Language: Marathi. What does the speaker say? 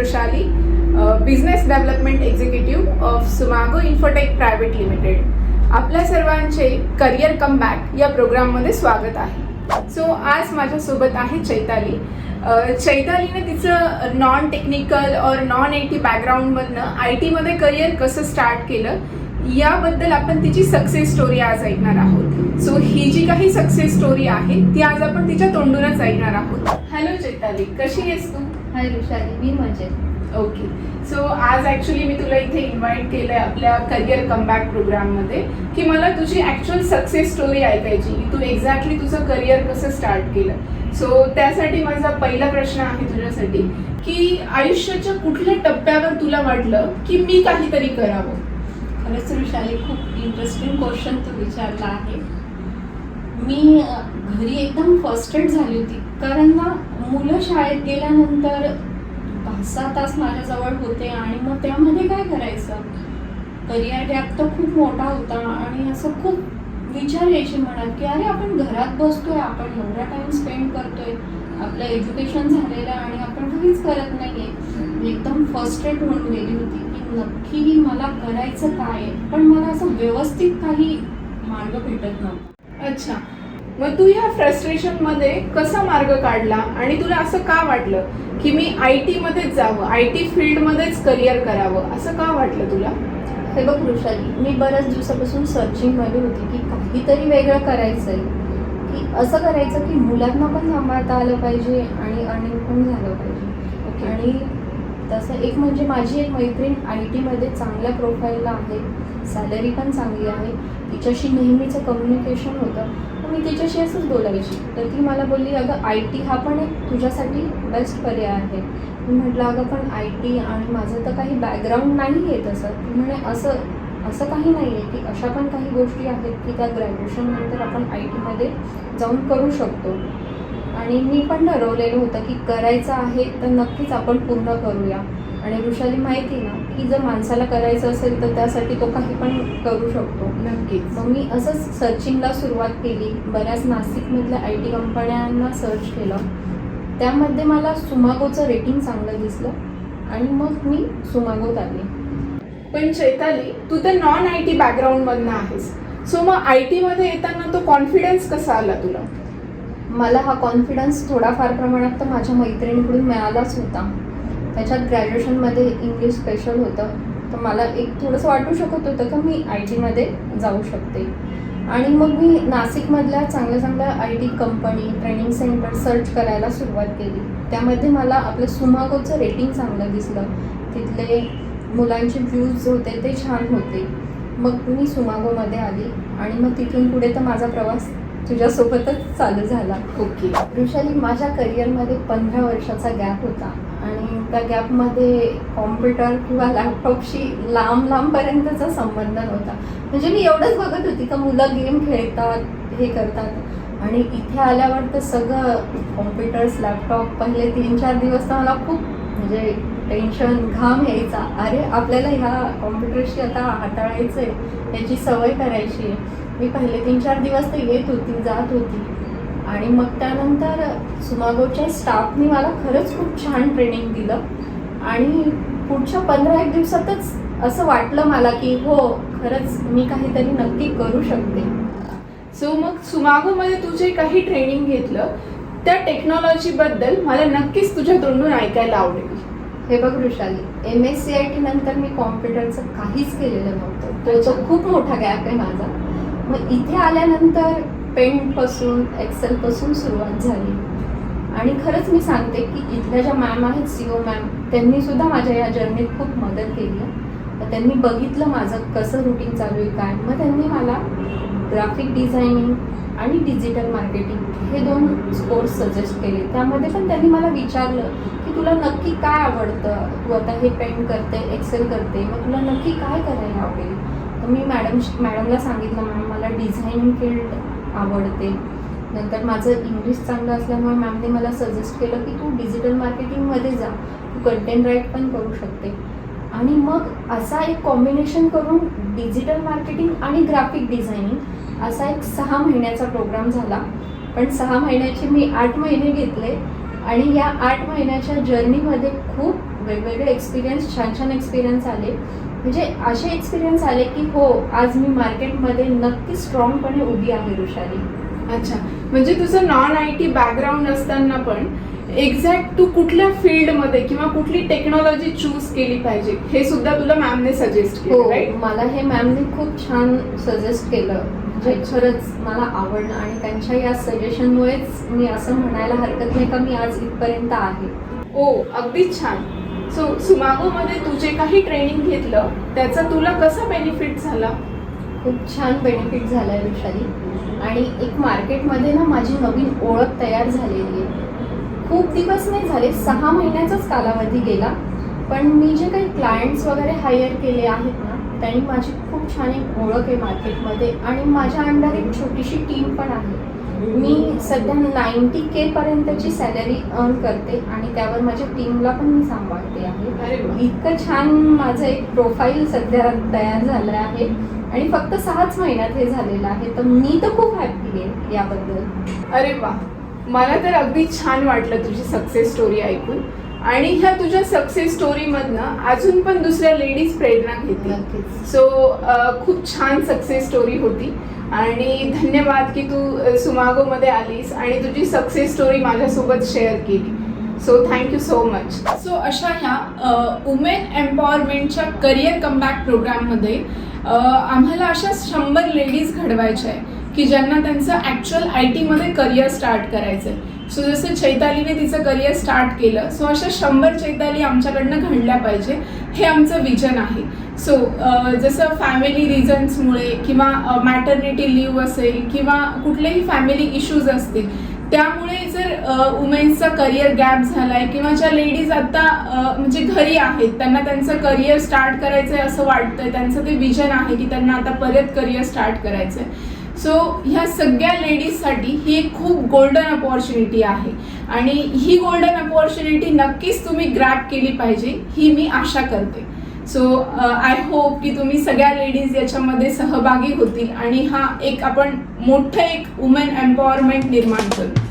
Vrushali business development executive of Sumago infotech private limited आपल्या सर्वांचे करिअर कम बॅक या प्रोग्राममध्ये स्वागत आहे. सो आज माझ्यासोबत आहे चैताली. चैतालीने तिचं नॉन टेक्निकल और नॉन आय टी बॅकग्राऊंडमधनं आय टीमध्ये करिअर कसं स्टार्ट केलं याबद्दल आपण तिची सक्सेस स्टोरी आज ऐकणार आहोत. सो ही जी काही सक्सेस स्टोरी आहे ती आज आपण तिच्या तोंडूनच ऐकणार आहोत. हॅलो चैताली कशी आहेस तू? हाय ऋषाली मी मजेत. ओके सो आज ॲक्च्युली मी तुला इथे इन्व्हाइट केलं आहे आपल्या करिअर कमबॅक प्रोग्राममध्ये की मला तुझी ॲक्च्युअल सक्सेस स्टोरी ऐकायची की तू एक्झॅक्टली तुझं करिअर कसं स्टार्ट केलं? सो त्यासाठी माझा पहिला प्रश्न आहे तुझ्यासाठी की आयुष्याच्या कुठल्या टप्प्यावर तुला वाटलं की मी काहीतरी करावं? खरंच ऋषाली खूप इंटरेस्टिंग क्वेश्चन तू विचारला आहे. मी घरी एकदम फर्स्टेड झाली होती. कारण ना मुलं शाळेत गेल्यानंतर पाच सहा तास माझ्याजवळ होते आणि मग त्यामध्ये काय करायचं? करिअर गॅप तर खूप मोठा होता आणि असं खूप विचार यायचे म्हणत की अरे आपण घरात बसतोय आपण एवढा टाइम स्पेंड करतोय. आपलं एज्युकेशन झालेलं आणि आपण काहीच करत नाहीये. मी एकदम फर्स्टेड होऊन गेली होती की नक्की मला करायचं काय पण मला असं व्यवस्थित काही मार्ग भेटत नव्हता. अच्छा. मग तू ह्या फ्रस्ट्रेशनमध्ये कसा मार्ग काढला? आणि तुला असं का वाटलं की मी आय टीमध्येच जावं आय टी फील्डमध्येच करिअर करावं? असं का वाटलं तुला? हे बघ वृषाली मी बऱ्याच दिवसापासून सर्चिंगमध्ये होती की काहीतरी वेगळं करायचं आहे की असं करायचं की मुलांना पण सांभाळता आलं पाहिजे आणि अर्निंग पण झालं पाहिजे. ओके आणि तसं एक म्हणजे माझी एक मैत्रीण आय टीमध्ये चांगल्या प्रोफाईलला आहे. सॅलरी पण चांगली आहे. तिच्याशी नेहमीचं कम्युनिकेशन होतं. तर मी तिच्याशी असंच बोलायची. तर ती मला बोलली अगं आय टी हा पण एक तुझ्यासाठी बेस्ट पर्याय आहे. मी म्हटलं अगं पण आय टी आणि माझं तर काही बॅकग्राऊंड नाही आहे तसं. ती म्हणे असं असं काही नाही आहे की अशा पण काही गोष्टी आहेत की त्या ग्रॅज्युएशननंतर आपण आय टीमध्ये जाऊन करू शकतो. आणि मी पण ठरवलेलं होतं की करायचं आहे तर नक्कीच आपण पूर्ण करूया. आणि ऋषाली माहिती ना की जर माणसाला करायचं असेल तर त्यासाठी तो काही पण करू शकतो. नक्कीच. मग मी असंच सर्चिंगला सुरुवात केली. बऱ्याच नाशिकमधल्या आय टी कंपन्यांना सर्च केलं. त्यामध्ये मला सुमागोचं रेटिंग चांगलं दिसलं आणि मग मी सुमागोत आले. पण चैताली तू तर नॉन आय टी बॅकग्राऊंडमधनं आहेस. सो मग आय टीमध्ये येताना तो कॉन्फिडन्स कसा आला तुला? मला हा कॉन्फिडन्स थोडाफार प्रमाणात तर माझ्या मैत्रिणीकडून मिळालाच होता. त्याच्यात ग्रॅज्युएशनमध्ये इंग्लिश स्पेशल होतं. तर मला एक थोडंसं वाटू शकत होतं का मी आय टीमध्ये जाऊ शकते. आणि मग मी नाशिकमधल्या चांगल्या चांगल्या I T company training centre search करायला सुरुवात केली. त्यामध्ये मला आपलं सुमागोचं रेटिंग चांगलं दिसलं. तिथले मुलांचे व्ह्यूज होते ते छान होते. मग मी सुमागोमध्ये आली आणि मग तिथून पुढे तर माझा प्रवास तुझ्यासोबतच चालू झाला. ओके. वृषाली माझ्या करिअरमध्ये पंधरा वर्षाचा गॅप होता. आणि त्या गॅपमध्ये कॉम्प्युटर किंवा लॅपटॉपशी लांब लांबपर्यंतचा संबंध नव्हता. म्हणजे मी एवढंच बघत होती का मुलं गेम खेळतात हे करतात. आणि इथे आल्यावर तर सगळं कॉम्प्युटर्स लॅपटॉप पहिले तीन चार दिवस तर मला खूप म्हणजे टेन्शन घाम यायचा. अरे आपल्याला ह्या कॉम्प्युटरशी आता हाताळायचं आहे याची सवय करायची आहे. मी पहिले तीन चार दिवस तर येत होती जात होती. आणि मग त्यानंतर सुमागोच्या स्टाफनी मला खरंच खूप छान ट्रेनिंग दिलं. आणि पुढच्या पंधरा एक दिवसातच असं वाटलं मला की हो खरंच मी काहीतरी नक्की करू शकते. सो मग सुमागोमध्ये तुझे काही ट्रेनिंग घेतलं. त्या टेक्नॉलॉजीबद्दल मला नक्कीच तुझ्या तोंडून ऐकायला आवडेल. हे बघ Vrushali M S C I T नंतर मी कॉम्प्युटरचं काहीच केलेलं नव्हतं. तो तो खूप मोठा गॅप आहे माझा. मग इथे आल्यानंतर पेंटपासून एक्सेलपासून सुरुवात झाली. आणि खरंच मी सांगते की इथल्या ज्या मॅम आहेत सी ओ मॅम त्यांनी सुद्धा माझ्या या जर्नीत खूप मदत केली आहे. त्यांनी बघितलं माझं कसं रुटीन चालू आहे काय. मग त्यांनी मला ग्राफिक डिझायनिंग आणि डिजिटल मार्केटिंग हे दोन कोर्स सजेस्ट केले. त्यामध्ये पण त्यांनी मला विचारलं की तुला नक्की काय आवडतं? तू आता हे पेंट करते एक्सेल करते मग तुला नक्की काय करायला आवडेल? तर मी मॅडम मॅडमला सांगितलं मॅम मला डिझाईन फील्ड आवडते. नंतर माझं इंग्लिश चांगलं असल्यामुळे मॅमने मला सजेस्ट केलं की तू डिजिटल मार्केटिंगमध्ये जा. तू कंटेंट राईट पण करू शकते. आणि मग असा एक कॉम्बिनेशन करून डिजिटल मार्केटिंग आणि ग्राफिक डिझायनिंग असा एक सहा महिन्याचा प्रोग्राम झाला. पण सहा महिन्याचे मी आठ महिने घेतले आणि या आठ महिन्याच्या जर्नीमध्ये खूप वेगवेगळे एक्सपिरियन्स छान छान एक्सपिरियन्स आले. म्हणजे असे एक्सपिरियन्स आले की हो आज मी मार्केटमध्ये नक्की स्ट्रॉंगपणे उभी आहे ऋषाली. अच्छा. म्हणजे तुझं नॉन आय टी बॅकग्राऊंड असताना पण एक्झॅक्ट तू कुठल्या फील्डमध्ये किंवा कुठली टेक्नॉलॉजी चूज केली पाहिजे हे सुद्धा तुला मॅमने सजेस्ट हो केलं राईट मला हे मॅमने खूप छान सजेस्ट केलं. म्हणजे अच्छा. खरंच मला आवडलं आणि त्यांच्या या सजेशनमुळेच मी असं म्हणायला हरकत नाही का मी आज इथपर्यंत आहे. ओ अगदीच छान. सो सुमागोमध्ये तू जे काही ट्रेनिंग घेतलं त्याचा तुला कसा बेनिफिट झाला? खूप छान बेनिफिट झाला आहे वृषाली आणि एक मार्केटमध्ये ना माझी नवीन ओळख तयार झालेली आहे. खूप दिवस नाही झाले सहा महिन्याचाच कालावधी गेला. पण मी जे काही क्लायंट्स वगैरे हायर केले आहेत त्यांनी माझी खूप छान एक ओळख आहे मार्केटमध्ये आणि माझ्या अंडर एक छोटीशी टीम पण आहे. मी सध्या नाईन्टी के पर्यंतची सॅलरी अर्न करते आणि त्यावर माझ्या टीमला पण मी सांभाळते आहे. इतकं छान माझं एक प्रोफाईल सध्या तयार झालं आहे आणि फक्त सहाच महिन्यात हे झालेलं आहे. तर मी तर खूप हॅप्पी आहे याबद्दल. अरे वा. मला तर अगदी छान वाटलं तुझी सक्सेस स्टोरी ऐकून. आणि ह्या तुझ्या सक्सेस स्टोरीमधनं अजून पण दुसऱ्या लेडीज प्रेरणा घेतील. सो खूप छान सक्सेस स्टोरी होती. आणि धन्यवाद की तू अ, सुमागोमध्ये आलीस आणि तुझी सक्सेस स्टोरी माझ्यासोबत शेअर केली. So thank you so much so अशा ह्या वुमेन एम्पॉवरमेंटच्या करिअर कमबॅक प्रोग्राममध्ये आम्हाला अशा शंभर लेडीज घडवायच्या आहे की ज्यांना त्यांचं ॲक्च्युअल आय टीमध्ये करिअर स्टार्ट करायचं आहे सो जसं चैतालीने तिचं करिअर स्टार्ट केलं सो अशा शंभर चैताली आमच्याकडनं घडल्या पाहिजे हे आमचं विजन आहे. सो जसं फॅमिली रिझन्समुळे किंवा मॅटर्निटी लिव्ह असेल किंवा कुठलेही फॅमिली इश्यूज असतील त्यामुळे जर वुमेन्सचा करिअर गॅप झालाय किंवा ज्या लेडीज आता म्हणजे घरी आहेत त्यांना त्यांचं करिअर स्टार्ट करायचं आहे असं वाटतंय त्यांचं ते विजन आहे की त्यांना आता परत करिअर स्टार्ट करायचं आहे सो ह्या सगळ्या लेडीजसाठी ही एक खूप गोल्डन अपॉर्च्युनिटी आहे. आणि ही गोल्डन अपॉर्च्युनिटी नक्कीच तुम्ही ग्रॅप केली पाहिजे ही मी आशा करते. सो आय होप की तुम्ही सगळ्या लेडीज याच्यामध्ये सहभागी होतील आणि हा एक आपण मोठं एक वुमेन एम्पॉवरमेंट निर्माण करू.